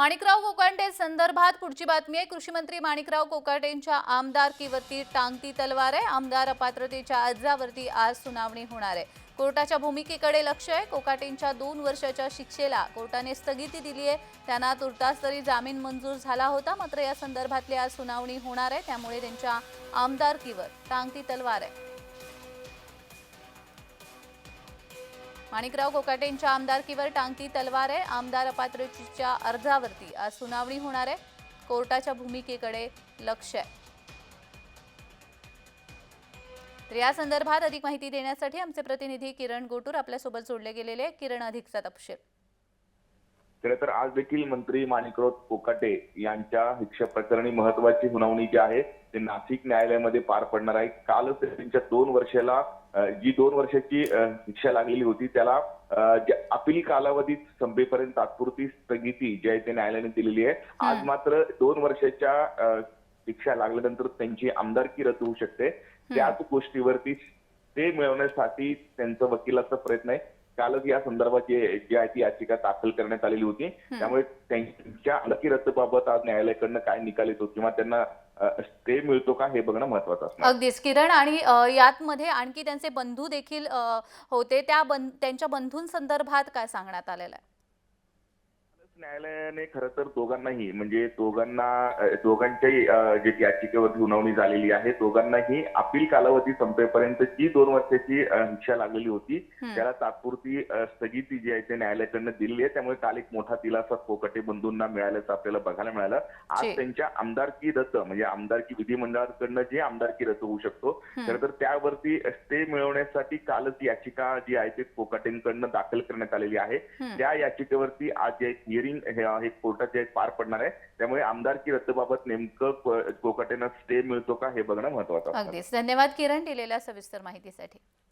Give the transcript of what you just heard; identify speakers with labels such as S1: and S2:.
S1: माणिकराव कोकांटे संदर्भात पुढची बातमी आहे. कृषी मंत्री माणिकराव कोकाटेंच्या आमदारकीवरती टांगती तलवार आहे. आमदार अपात्रतेच्या अर्जावरती आज सुनावणी होणार आहे. कोर्टाच्या भूमिकेकडे लक्ष आहे. कोकाटेंच्या दोन वर्षाच्या शिक्षेला कोर्टाने स्थगिती दिली आहे. त्यांना तुर्तास तरी जामीन मंजूर झाला होता. मात्र या संदर्भातली आज सुनावणी होणार आहे. त्यामुळे त्यांच्या आमदारकीवर टांगती तलवार आहे. माणिकराव कोकाटेंच्या आमदारकीवर टांगती तलवार आहे. आमदार अपात्रतेच्या अर्जावरती आज सुनावणी होणार आहे. कोर्टाच्या भूमिकेकडे लक्ष आहे. तर या संदर्भात अधिक माहिती देण्यासाठी आमचे प्रतिनिधी किरण गोटूर आपल्यासोबत जोडले गेलेले आहे. किरण अधिकचा तपशील.
S2: खरं तर आज देखील मंत्री माणिकराव कोकाटे यांच्या शिक्षा प्रकरणी महत्वाची सुनावणी जी आहे ते नाशिक न्यायालयामध्ये पार पडणार आहे. कालच त्यांच्या दोन वर्षाला जी दोन वर्षाची शिक्षा लागलेली होती त्याला अपील कालावधी संपेपर्यंत तात्पुरती स्थगिती जी आहे ते न्यायालयाने दिलेली आहे. आज. मात्र दोन वर्षाच्या शिक्षा लागल्यानंतर त्यांची आमदारकी रद्द होऊ शकते. त्याच गोष्टीवरती ते मिळवण्यासाठी त्यांचा वकिलाचा प्रयत्न आहे. कालच या संदर्भात जे आहे ती याचिका दाखल करण्यात आलेली होती. त्यामुळे त्यांच्या आमदारकी रद्दबाबत आज न्यायालयाकडनं काय निकाल येतो किंवा त्यांना स्टे मिळतो का हे बघणं महत्वाचं असणार.
S1: अगदीच. किरण आणि अ, यातमध्ये आणखी त्यांचे बंधू देखील होते. त्या बं त्यांच्या बंधूंसंदर्भात काय सांगण्यात आलेलं आहे?
S2: न्यायालयाने खरं तर दोघांनाही म्हणजे दोघांना दोघांच्याही जे याचिकेवर सुनावणी झालेली आहे दोघांनाही अपील कालावधी संपेपर्यंत जी दोन वर्षाची शिक्षा लागलेली होती. त्याला तात्पुरती स्थगिती जी आहे ते न्यायालयाकडनं दिलेली आहे त्यामुळे काल एक मोठा दिलासा कोकटे बंधूंना मिळाल्याचं आपल्याला बघायला मिळालं आज. त्यांच्या आमदारकी रद्द म्हणजे आमदारकी विधिमंडळाकडनं जे आमदारकी रद्द होऊ शकतो. खरं तर त्यावरती स्टे मिळवण्यासाठी कालच याचिका जी आहे ते कोकाटेंकडनं दाखल करण्यात आलेली आहे. त्या याचिकेवरती आज जे हिअरिंग हे हे कोर्टात जे पार पडणार आहे. त्यामुळे आमदारकी रद्दबाबत नेमकं कोकाटेनं स्टे मिळतो का हे बघणं महत्वाचं
S1: अगदीच. धन्यवाद किरण दिलेल्या सविस्तर माहितीसाठी.